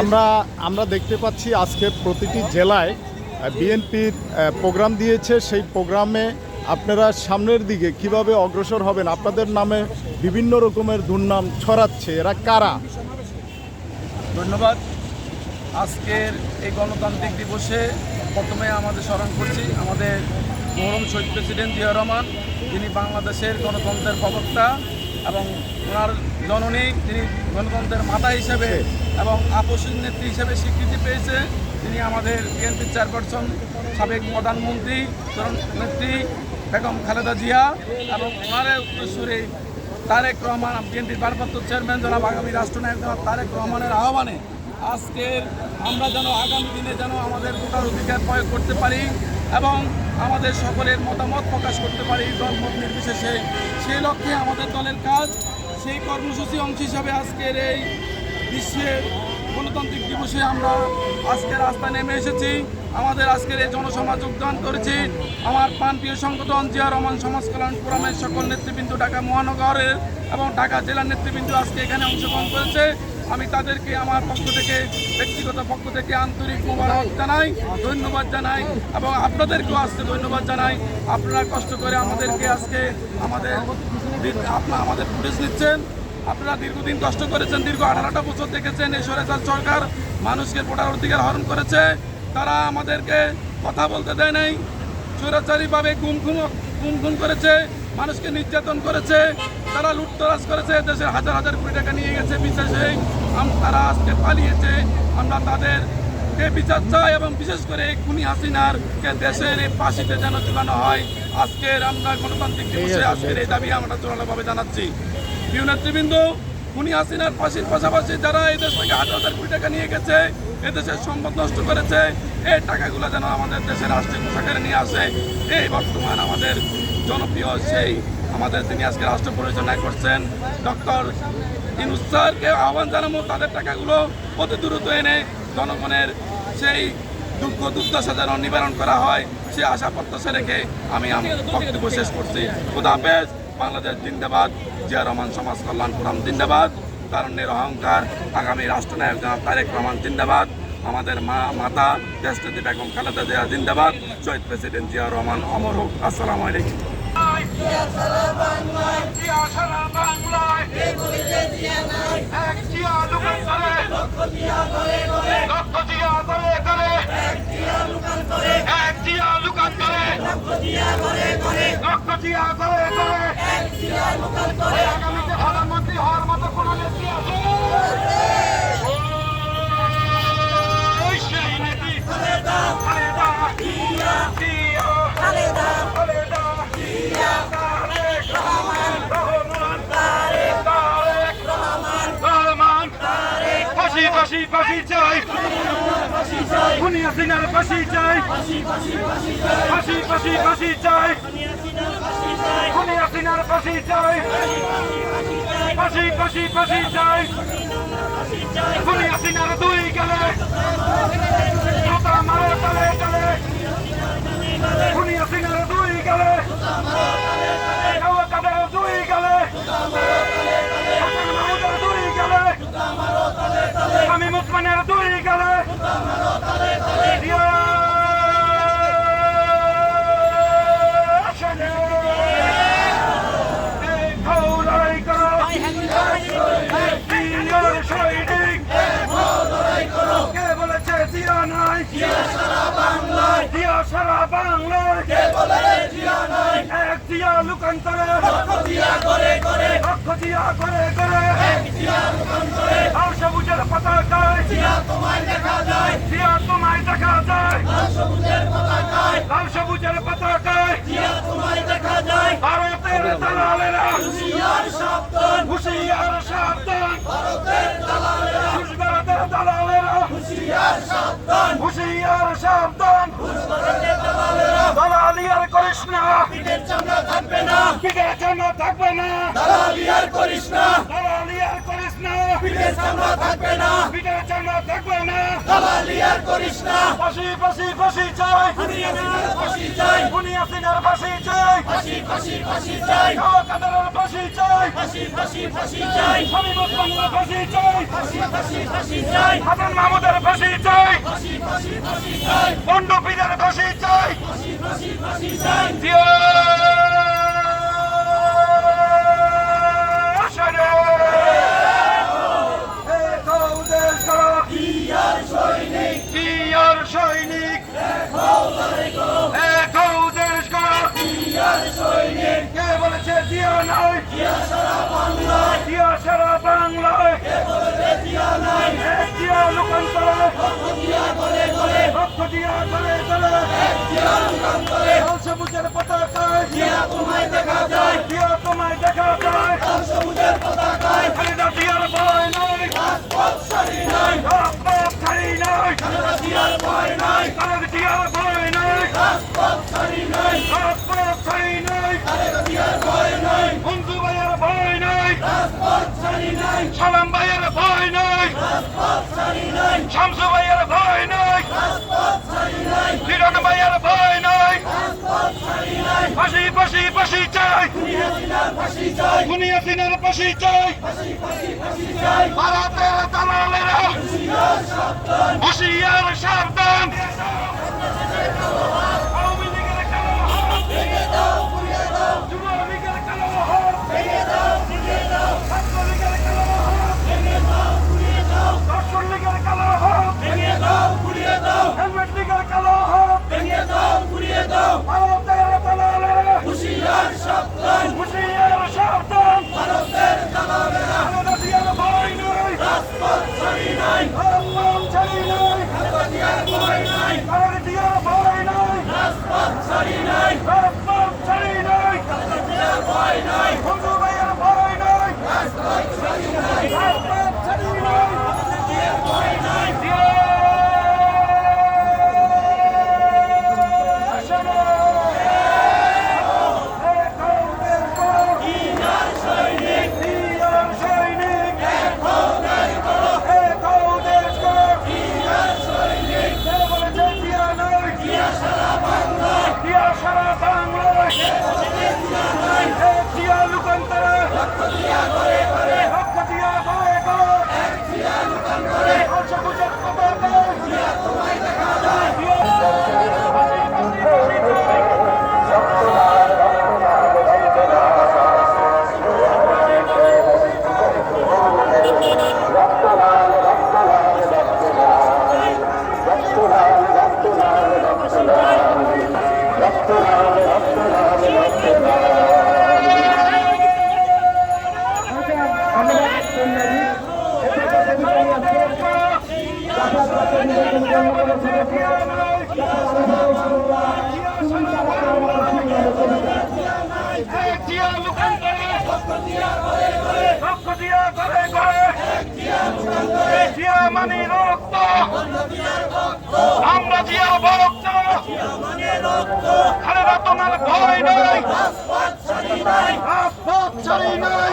আমরা আমরা দেখতে পাচ্ছি আজকে প্রতিটি জেলায় বিএনপির প্রোগ্রাম দিয়েছে। সেই প্রোগ্রামে আপনারা সামনের দিকে কীভাবে অগ্রসর হবেন? আপনাদের নামে বিভিন্ন রকমের দুর্নাম ছড়াচ্ছে। এরা কারা? ধন্যবাদ। আজকের এই গণতান্ত্রিক দিবসে প্রথমে আমাদের স্মরণ করছি, আমাদের মহরম শহীদ প্রেসিডেন্ট জিয়া রহমান, যিনি বাংলাদেশের গণতন্ত্রের প্রবক্তা। এবং ওনার জননী তিনি গণতন্ত্রের মাতা হিসেবে এবং আপসীন নেত্রী হিসেবে স্বীকৃতি পেয়েছে। তিনি আমাদের বিএনপির চেয়ারপারসন, সাবেক প্রধানমন্ত্রী নেত্রী বেগম খালেদা জিয়া এবং ওনারের উত্তরসূরি তারেক রহমান, বিএনপির ভারপ্রাপ্ত চেয়ারম্যান জনাব আগামী রাষ্ট্রনায়ক জনাব তারেক রহমানের আহ্বানে আজকের আমরা যেন আগামী দিনে যেন আমাদের ভোটার অধিকার প্রয়োগ করতে পারি এবং আমাদের সকলের মতামত প্রকাশ করতে পারি দলমত নির্বিশেষে। সেই লক্ষ্যে আমাদের দলের কাজ, সেই কর্মসূচি অংশ হিসাবে আজকের এই বিশ্বের গণতান্ত্রিক দিবসে আমরা আজকে রাস্তায় নেমে এসেছি। আমাদের আজকের এই জনসভা যোগদান করেছি। আমার প্রাণপ্রিয় সংগঠন জিয়া রহমান সমাজ কল্যাণ ফোরামের সকল নেতৃবৃন্দ ঢাকা মহানগরের এবং ঢাকা জেলার নেতৃবৃন্দ আজকে এখানে অংশগ্রহণ করেছে। আমি তাদেরকে আমার পক্ষ থেকে, ব্যক্তিগত পক্ষ থেকে আন্তরিক মোবারক জানাই, ধন্যবাদ জানাই এবং আপনাদেরকেও আজকে ধন্যবাদ জানাই। আপনারা কষ্ট করে আমাদেরকে আজকে আমাদের আপনারা আমাদের ফুটেজ নিচ্ছেন। আপনারা দীর্ঘদিন কষ্ট করেছেন, দীর্ঘ আঠারোটা বছর দেখেছেন এই সরেকার সরকার মানুষকে ভোটার অধিকার হরণ করেছে। তারা আমাদেরকে কথা বলতে দেয় নাই। চোরাচারিভাবে গুম খুন করেছে, মানুষকে নির্যাতন করেছে। তারা লুটতরাজ করেছে, দেশের হাজার হাজার কোটি টাকা নিয়ে গেছে বিশেষে তারা আজকে পালিয়েছে। আমরা তাদের বিচার চাই এবং বিশেষ করে খুনি হাসিনার দেশের এই ফাঁসিতে যেন ঝুলানো হয় আজকের আমরা গণতান্ত্রিক দিবসে আজকের এই দাবি আমরা জোরালোভাবে জানাচ্ছি। প্রিয় নেতৃবৃন্দ খুনি হাসিনার ফাঁসির পাশাপাশি যারা এই দেশ থেকে হাজার হাজার কোটি টাকা নিয়ে গেছে এদেশের সম্পদ নষ্ট করেছে এই টাকাগুলো যেন আমাদের দেশের রাষ্ট্রীয় পোশাকের নিয়ে আসে এই বর্তমান আমাদের জনপ্রিয় সেই আমাদের তিনি আজকে রাষ্ট্র পরিচালনা করছেন ডক্টর ইনুস স্যারকে আহ্বান জানাব, তাদের টাকাগুলো অতি দ্রুত এনে জনগণের সেই দুঃখ দুর্দশা যেন নিবারণ করা হয়, সে আশা প্রত্যাশা রেখে আমি বক্তব্য শেষ করছি। খুদাফেজ বাংলাদেশ জিন্দাবাদ, জিয়া রহমান সমাজ কল্যাণ ফোরাম জিন্দাবাদ। তারণ্যের অহংকার আগামী রাষ্ট্রনায়ক জনাব তারেক রহমান জিন্দাবাদ। আমাদের মা মাতা দেশনেত্রী বেগম খালেদা জিয়া জিন্দাবাদ। শহীদ প্রেসিডেন্ট জিয়া রহমান অমর হোক। আসসালামু আলাইকুম। প্রধানমন্ত্রী হওয়ার মতো কোন নেত্রী আছে? ফাঁসি ফাঁসি চাই। খুনি হাসিনার ফাঁসি চাই। ফাঁসি ফাঁসি ফাঁসি চাই। খুনি হাসিনার ফাঁসি চাই। ফাঁসি ফাঁসি ফাঁসি চাই। খুনি হাসিনার দুই গেলে। সারা বাংলায় কে বলে জিয়া নাই? এক জিয়া লুকান্তরে। লক্ষ জিয়া করে করে। লক্ষ জিয়া করে করে। এক জিয়া লুকান্তরে। আর সবুজের পতাকায় জিয়া তোমায় দেখা যায়। জিয়া তোমায় দেখা যায়। লাল সবুজের পতাকায় লাল সবুজের পতাকায় জিয়া তোমায় দেখা যায়। ভারতের দালালেরা। হুশিয়ার সাবধান। হুশিয়ার সাবধান। ভারতের দালালেরা। ভারতের দালালেরা। হুশিয়ার সাবধান। হুশিয়ার সাবধান। দালালি আর করিস না। পিঠের চামড়া থাকবে না পিঠের চামড়া থাকবে না দালালি আর করিস না দালালি আর করিস না পিঠের চামড়া থাকবে না পিঠের চামড়া থাকবে না দালালি আর করিস না ফাঁসি ফাঁসি ফাঁসি চাই ফাঁসি চাই দুনিয়া সিনার ফাঁসি চাই ফাঁসি ফাঁসি ফাঁসি চাই কাদারের ফাঁসি চাই ফাঁসি ফাঁসি ফাঁসি চাই স্বামী মুসলমানের ফাঁসি চাই ফাঁসি ফাঁসি ফাঁসি চাই হাসান মাহমুদের ফাঁসি চাই ফাঁসি ফাঁসি ফাঁসি চাই পন্ডপীরের ফাঁসি চাই ফাঁসি ফাঁসি ফাঁসি চাই পতাকায় জিয়া তোমায় দেখা যায় তোমায় দেখা যায় সালাম ভাইয়ের ভয় নাই শামসু ভাইয়ের ভয় নাই কিরণ ভাইয়ের ভয় নাই ফাঁসি ফাঁসি ফাঁসি চাই দুনিয়া সিনার ফাঁসি চাই ভারতের দালালেরা হুঁশিয়ার সাবধান। আমরা জিয়া ভক্ত খালেদা তোমার ভয় নাই রাজপথ ছাড়ি নাই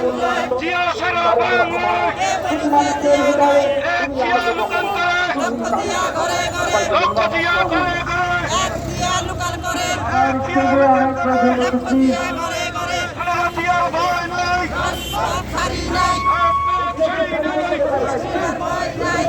জিয়ার ভয় নাই রাজপথ ছাড়ি নাই বন্ধু ফাঁসি ফাঁসি ফাঁসি চাই জিয়া সারা বাংলায় এক জিয়া লোকান্তরে দিয়া করে এক জিয়া লোকান্তরে খালেদা জিয়ার ভয় নাই রাজপথ ছাড়ি নাই জিয়ার ভয় নাই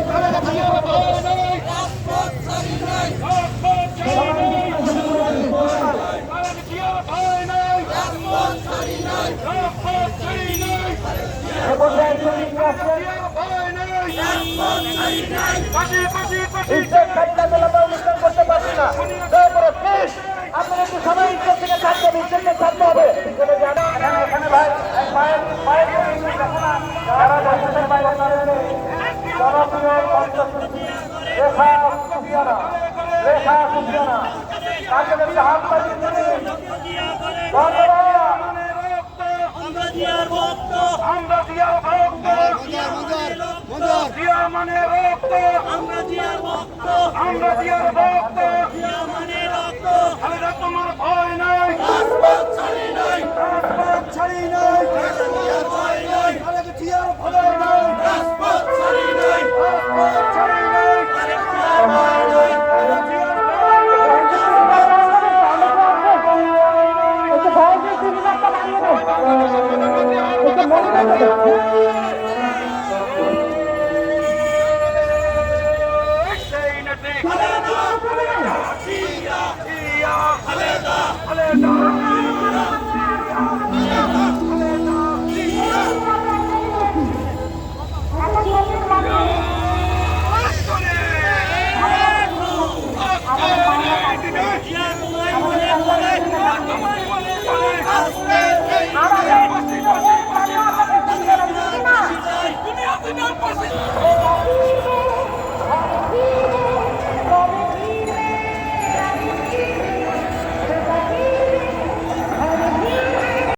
করতে পারছি না। তারপরে প্লিজ আপনারা একটু সবাই ইজ্জত থেকে থাকতে হবে ইজ্জত থেকে থাকতে হবে। এখানে এখানে ভাই মায়ের মায়ের জন্য একটু দেখো না যারা বসেছেন ভাই জনপ্রিয় কণ্ঠশিল্পী রেখা সুফিয়ানা রেখা সুফিয়ানা তাকে একটু হাত পাঠিয়ে ধন্যবাদ আমরা দিয়ার ভক্ত। আমরা দিয়ার দিয়া মানে রক্ত আমরা জিয়ার ভক্ত। আমরা জিয়ার ভক্ত।